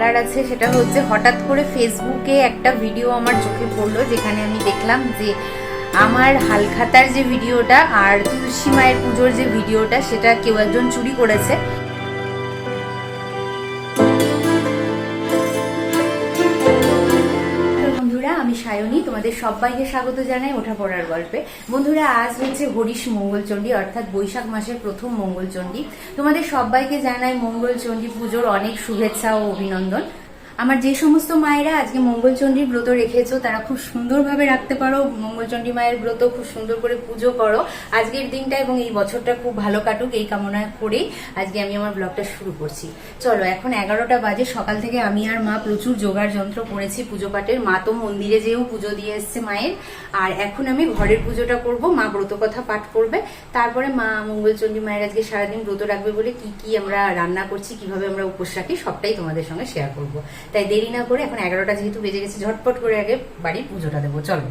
বলার আছে, সেটা হচ্ছে হঠাৎ করে ফেসবুকে একটা ভিডিও আমার চোখে পড়ল, যেখানে আমি দেখলাম যে আমার হালখাতার যে ভিডিওটা আর তুলসী মায়ের পুজোর যে ভিডিওটা সেটা কেউ একজন চুরি করেছে। সায়নী তোমাদের সবাইকে স্বাগত জানাই ওঠা পড়ার গল্পে। বন্ধুরা, আজ হচ্ছে হরিশ মঙ্গলচণ্ডী, অর্থাৎ বৈশাখ মাসের প্রথম মঙ্গলচণ্ডী। তোমাদের সবাইকে জানাই মঙ্গলচণ্ডী পুজোর অনেক শুভেচ্ছা ও অভিনন্দন। আমার যে সমস্ত মায়েরা আজকে মঙ্গলচণ্ডীর ব্রত রেখেছো, তারা খুব সুন্দরভাবে রাখতে পারো। মঙ্গলচণ্ডী মায়ের ব্রত খুব সুন্দর করে পুজো করো। আজকের দিনটা এবং এই বছরটা খুব ভালো কাটুক এই কামনা করেই আজকে আমি আমার ব্লগটা শুরু করছি। চলো, এখন এগারোটা বাজে। সকাল থেকে আমি আর মা প্রচুর জোগাড় যন্ত্র করেছি পুজো পাঠের। মা তো মন্দিরে যেও পুজো দিয়ে এসছে মায়ের। আর এখন আমি ঘরের পুজোটা করব। মা ব্রত কথা পাঠ করবে। তারপরে মা মঙ্গলচণ্ডী মায়ের আজকে সারাদিন ব্রত রাখবে বলে কি কি আমরা রান্না করছি, কীভাবে আমরা উপোস রাখি, সবটাই তোমাদের সঙ্গে শেয়ার করব। তাই দেরি না করে এখন এগারোটা যেহেতু বেজে গেছে, ঝটপট করে আগে বাড়ির পুজোটা দেবো। চলো।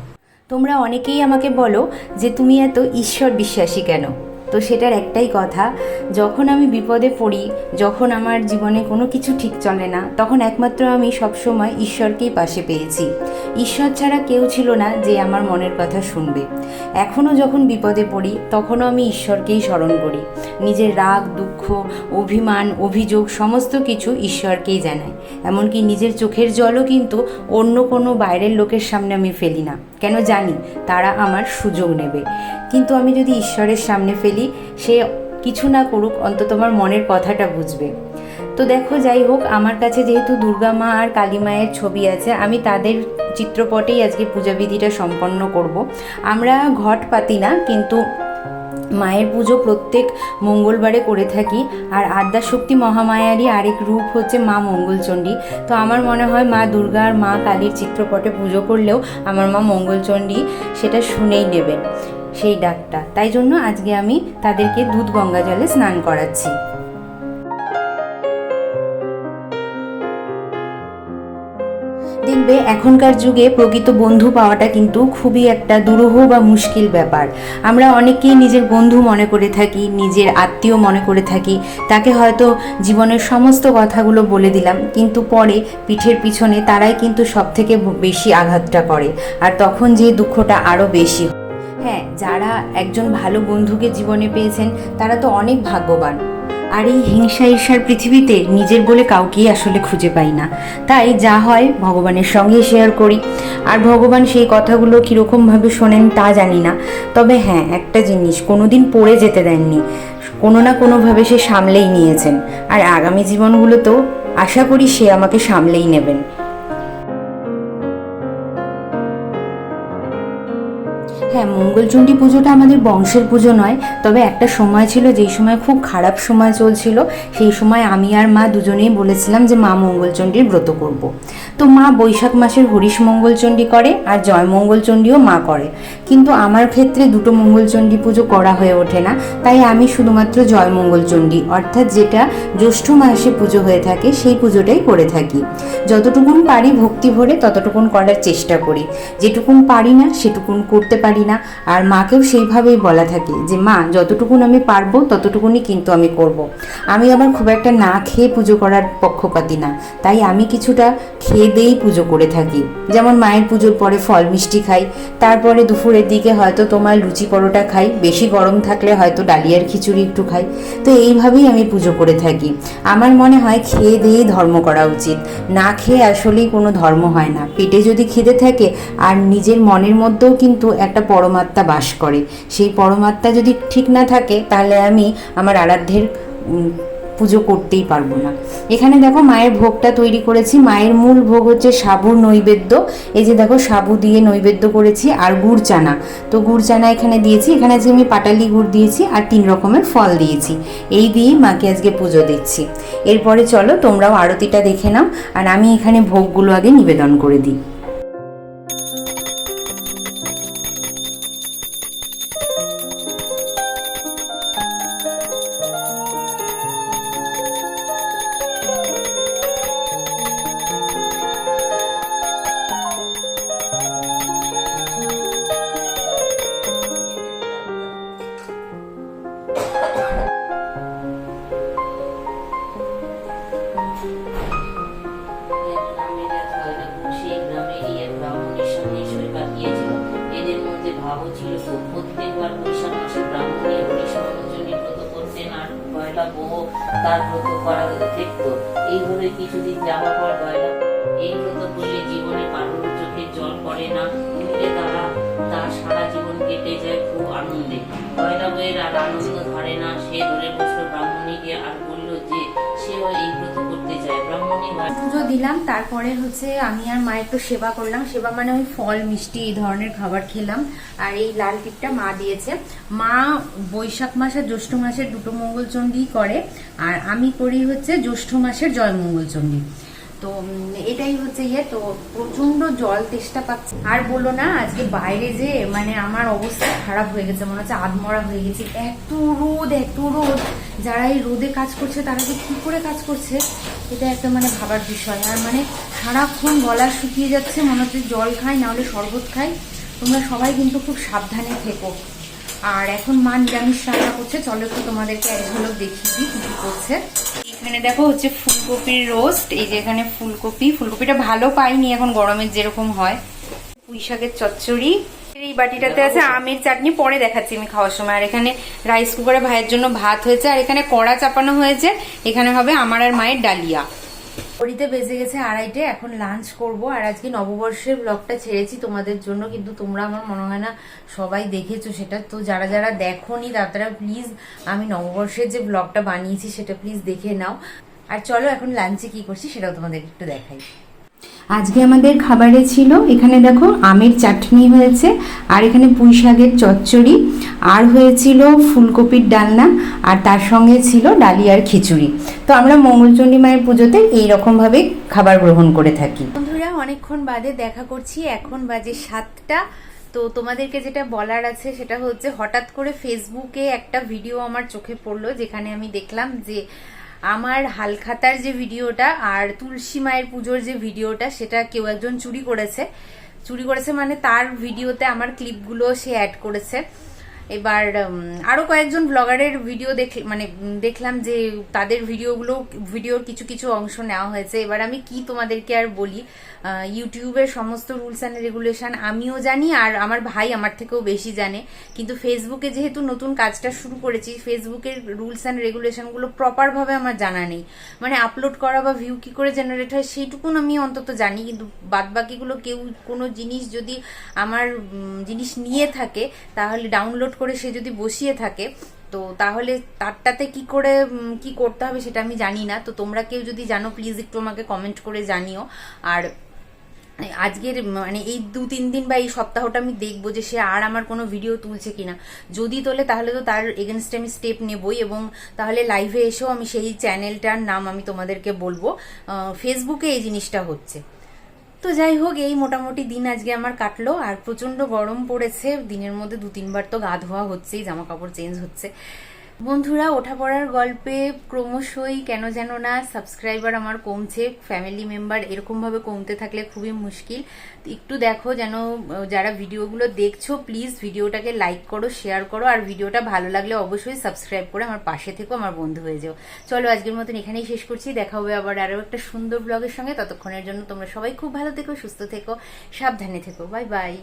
তোমরা অনেকেই আমাকে বলো যে তুমি এত ঈশ্বর বিশ্বাসী কেন? তো সেটার একটাই কথা, যখন আমি বিপদে পড়ি, যখন আমার জীবনে কোনো কিছু ঠিক চলে না, তখন একমাত্র আমি সবসময় ঈশ্বরকেই পাশে পেয়েছি। ঈশ্বর ছাড়া কেউ ছিল না যে আমার মনের কথা শুনবে। এখনও যখন বিপদে পড়ি, তখনও আমি ঈশ্বরকেই স্মরণ করি। নিজের রাগ, দুঃখ, অভিমান, অভিযোগ, সমস্ত কিছু ঈশ্বরকেই জানাই। এমনকি নিজের চোখের জলও কিন্তু অন্য কোনো বাইরের লোকের সামনে আমি ফেলি না। কেন জানি, তারা আমার সুযোগ নেবে। কিন্তু আমি যদি ঈশ্বরের সামনে ফেলি সে কিছু না করুক, অন্তত আমার মনের কথাটা বুঝবে। তো দেখো, যাই হোক, আমার কাছে যেহেতু দুর্গা মা আর কালী মায়ের ছবি আছে, আমি তাদের চিত্রপটেই আজকে পূজাবিধিটা সম্পন্ন করব। আমরা ঘট পাতি না, কিন্তু মায়ের পুজো প্রত্যেক মঙ্গলবারে করে থাকি, আর আদ্যা শক্তি মহামায়ারই আরেক রূপ হচ্ছে মা মঙ্গলচণ্ডী। তো আমার মনে হয় মা দুর্গা আর মা কালীর চিত্রপটে পুজো করলেও আমার মা মঙ্গলচণ্ডী সেটা শুনেই নেবেন। সেই ডাকটা। তাই জন্য আজকে আমি তাদেরকে দুধ গঙ্গা জলে স্নান করাচ্ছি। দেখবে, এখনকার যুগে প্রকৃত বন্ধু পাওয়াটা কিন্তু খুবই একটা দুরূহ বা মুশকিল ব্যাপার। আমরা অনেকেই নিজের বন্ধু মনে করে থাকি, নিজের আত্মীয় মনে করে থাকি। তাকে হয়তো জীবনের সমস্ত কথাগুলো বলে দিলাম, কিন্তু পরে পিঠের পিছনে তারাই কিন্তু সব থেকে বেশি আঘাতটা করে। আর তখন যে দুঃখটা আরও বেশি হয়। যারা একজন ভালো বন্ধুকে জীবনে পেয়েছেন, তারা তো অনেক ভাগ্যবান। আর এই হিংসা ঈর্ষার পৃথিবীতে নিজের বলে কাউকেই আসলে খুঁজে পাই না। তাই যা হয়, ভগবানের সঙ্গে শেয়ার করি। আর ভগবান সেই কথাগুলো কীরকমভাবে শোনেন তা জানি না। তবে হ্যাঁ একটা জিনিস, কোনোদিন পড়ে যেতে দেননি। কোনো না কোনোভাবে সে সামলেই নিয়েছেন। আর আগামী জীবনগুলোতেও আশা করি সে আমাকে সামলেই নেবেন। হ্যাঁ মঙ্গলচণ্ডী পুজোটা আমাদের বংশের পুজো নয়, তবে একটা সময় ছিল যেই সময় খুব খারাপ সময় চলছিল, সেই সময় আমি আর মা দুজনেই বলেছিলাম যে মা মঙ্গলচণ্ডীর ব্রত করব। তো মা বৈশাখ মাসের হরিশ মঙ্গলচণ্ডী করে আর জয় মঙ্গলচণ্ডীও মা করে। কিন্তু আমার ক্ষেত্রে দুটো মঙ্গলচণ্ডী পুজো করা হয়ে ওঠে না, তাই আমি শুধুমাত্র জয় মঙ্গলচণ্ডী, অর্থাৎ যেটা জ্যৈষ্ঠ মাসে পুজো হয়ে থাকে সেই পুজোটাই করে থাকি। যতটুকুন পারি ভক্তি ভরে ততটুকুন করার চেষ্টা করি। যেটুকুন পারি না সেটুকুন করতে পারি না। আর মাকেও সেইভাবেই বলা থাকে যে, মা, যতটুকুন আমি পারব, ততটুকুনই কিন্তু আমি করব। আমি আবার খুব একটা না খেয়ে পুজো করার পক্ষপাতি না। তাই আমি কিছুটা খেয়ে দিয়েই পুজো করে থাকি। যেমন মায়ের পুজোর পরে ফল মিষ্টি খাই, তারপরে দুপুরের দিকে হয়তো তোমার লুচি পরোটা খাই, বেশি গরম থাকলে হয়তো ডালিয়ার খিচুড়ি একটু খাই। তো এইভাবেই আমি পুজো করে থাকি। আমার মনে হয় খেয়ে দিয়েই ধর্ম করা উচিত। না খেয়ে আসলেই কোনো ধর্ম হয় না। পেটে যদি খিদে থাকে, আর নিজের মনের মধ্যেও কিন্তু একটা পরমাত্মা বাস করে। সেই পরমাত্মা যদি ঠিক না থাকে, তাহলে আমি আমার আরাধ্যের পুজো করতেই পারব না। এখানে দেখো মায়ের ভোগটা তৈরি করেছি। মায়ের মূল ভোগ হচ্ছে সাবুর নৈবেদ্য। এই যে দেখো সাবু দিয়ে নৈবেদ্য করেছি আর গুড় চানা তো গুড় চানা এখানে দিয়েছি। এখানে আজকে আমি পাটালি গুড় দিয়েছি আর তিন রকমের ফল দিয়েছি। এই দিয়েই মাকে আজকে পুজো দিচ্ছি। এরপরে চলো তোমরাও আরতিটা দেখে নাও। আর আমি এখানে ভোগগুলো আগে নিবেদন করে দিই। ছিল খুব প্রত্যেকবার বৈশাখ মাসে ব্রাহ্মণী হরিশ মঙ্গলচণ্ডী ব্রত করতেন আর পয়লা বউ তার ব্রত করা দেখতো, এইভাবে কিছুদিন যাওয়ার পর পয়লা এই ব্রত করলে জীবনে কারোর চোখে জল পড়ে না উঠলে তারা, তার সারা জীবন কেটে যায় খুব আনন্দে। পয়লা বইয়ের আর আনন্দ ধরে না, সে ধরে বসল, ব্রাহ্মণীকে আর বলল যে, সেও এই পুজো দিলাম, তারপরে হচ্ছে আমি আর মা একটু সেবা করলাম। সেবা মানে ওই ফল, মিষ্টি, এই ধরনের খাবার খেলাম। আর এই লাল টিপটা মা দিয়েছে। মা বৈশাখ মাস আর জ্যৈষ্ঠ মাসের দুটো মঙ্গলচণ্ডী করে। আর আমি করি হচ্ছে জ্যৈষ্ঠ মাসের জয় মঙ্গলচণ্ডী তো এটাই হচ্ছে ইয়ে তো প্রচণ্ড জল তেষ্টা পাচ্ছে। আর বলো না, আজকে বাইরে যে মানে আমার অবস্থা খারাপ হয়ে গেছে, মনে হচ্ছে আধমরা হয়ে গেছে। এত রোদ এত রোদ। যারা এই রোদে কাজ করছে, তারা যে কী করে কাজ করছে, এটা একটা মানে ভাবার বিষয়। আর মানে সারাক্ষণ গলা শুকিয়ে যাচ্ছে, মনে হচ্ছে জল খাই, না হলে শরবত খাই। তোমরা সবাই কিন্তু খুব সাবধানে থেকো। আর এখন মা নিরামিষ রান্না করছে, চলো একটু তোমাদেরকে এক ঝলক দেখিয়ে দিই কি করছে। এখানে দেখো হচ্ছে ফুলকপির রোস্ট এই যে এখানে ফুলকপি। ফুলকপিটা ভালো পাইনি এখন গরমের যেরকম হয়। পুঁই শাকের চচ্চড়ি। এই বাটিটাতে আছে আমের চাটনি পরে দেখাচ্ছি আমি খাওয়ার সময়। আর এখানে রাইস কুকারে ভাইয়ের জন্য ভাত হয়েছে আর এখানে কড়া চাপানো হয়েছে। এখানে হবে আমার আর মায়ের ডালিয়া। ঘড়িতে বেজে গেছে আড়াইটে, এখন লাঞ্চ করব। আর আজকে নববর্ষের ব্লগটা ছেড়েছি তোমাদের জন্য, কিন্তু তোমরা আমার মনে হয় না সবাই দেখেছ সেটা। তো যারা যারা দেখো নি তারা প্লিজ আমি নববর্ষের যে ব্লগটা বানিয়েছি সেটা প্লিজ দেখে নাও। আর চলো এখন লাঞ্চে কি করছি সেটাও তোমাদের একটু দেখাই। আজকে আমাদের খাবারে ছিল, এখানে দেখো আমের চাটনি হয়েছে, আর এখানে পুঁই শাকের চচ্চড়ি, আর হয়েছিল ফুলকপির ডালনা, আর তার সঙ্গে ছিল ডালিয়ার খিচুড়ি। তো আমরা মঙ্গলচণ্ডী মায়ের পুজোতে এইরকমভাবে খাবার গ্রহণ করে থাকি। বন্ধুরা, অনেকক্ষণ বাদে দেখা করছি, এখন বাজে সাতটা। তো তোমাদেরকে যেটা বলার আছে সেটা হচ্ছে, হঠাৎ করে ফেসবুকে একটা ভিডিও আমার চোখে পড়ল, যেখানে আমি দেখলাম যে আমার হালখাতার যে ভিডিওটা আর তুলসী মায়ের পুজোর যে ভিডিওটা, সেটা কেউ একজন চুরি করেছে। চুরি করেছে মানে তার ভিডিওতে আমার ক্লিপগুলো সে অ্যাড করেছে। এবার উম, আরও কয়েকজন ব্লগারের ভিডিও দেখ মানে দেখলাম যে তাদের ভিডিওগুলো ভিডিওর কিছু কিছু অংশ নেওয়া হয়েছে। এবার আমি কি তোমাদেরকে আর বলি ইউটিউবের সমস্ত রুলস অ্যান্ড রেগুলেশন আমিও জানি আর আমার ভাই আমার থেকেও বেশি জানে। কিন্তু ফেসবুকে যেহেতু নতুন কাজটা শুরু করেছি ফেসবুকের রুলস অ্যান্ড রেগুলেশনগুলো প্রপারভাবে আমার জানা নেই। মানে আপলোড করা বা ভিউ কি করে জেনারেট হয় সেইটুকুন আমি অন্তত জানি কিন্তু বাদ বাকিগুলো কেউ কোনো জিনিস যদি আমার জিনিস নিয়ে থাকে তাহলে ডাউনলোড করে সে যদি বসিয়ে থাকে, তো তাহলে তারটাতে কি করে কি করতে হবে সেটা আমি জানি না। তো তোমরা কেউ যদি জানো প্লিজ একটু আমাকে কমেন্ট করে জানিও। আর আজকের মানে এই দু তিন দিন বা এই সপ্তাহটা আমি দেখব যে সে আর আমার কোনো ভিডিও তুলছে কিনা। যদি তোলে, তাহলে তো তার এগেনস্টে আমি স্টেপ নেবই এবং তাহলে লাইভে এসেও আমি সেই চ্যানেলটার নাম আমি তোমাদেরকে বলব। ফেসবুকে এই জিনিসটা হচ্ছে। তো যাই হোক, এই মোটামুটি দিন আজকে আমার কাটলো। আর প্রচণ্ড গরম পড়েছে। দিনের মধ্যে দু তিনবার তো গা ধোয়া হচ্ছেই জামা কাপড় চেঞ্জ হচ্ছে। বন্ধুরা ওঠা পড়ার গল্পে ক্রমশই কেন যেন না সাবস্ক্রাইবার আমার কমছে। ফ্যামিলি মেম্বার এরকমভাবে কমতে থাকলে খুবই মুশকিল। একটু দেখো যেন যারা ভিডিওগুলো দেখছ প্লিজ ভিডিওটাকে লাইক করো শেয়ার করো, আর ভিডিওটা ভালো লাগলে অবশ্যই সাবস্ক্রাইব করে আমার পাশে থেকো, আমার বন্ধু হয়ে যাও। চলো, আজকের মতন এখানেই শেষ করছি। দেখা হবে আবার আরও একটা সুন্দর ব্লগের সঙ্গে। ততক্ষণের জন্য তোমরা সবাই খুব ভালো থেকো, সুস্থ থেকো, সাবধানে থেকো। Bye bye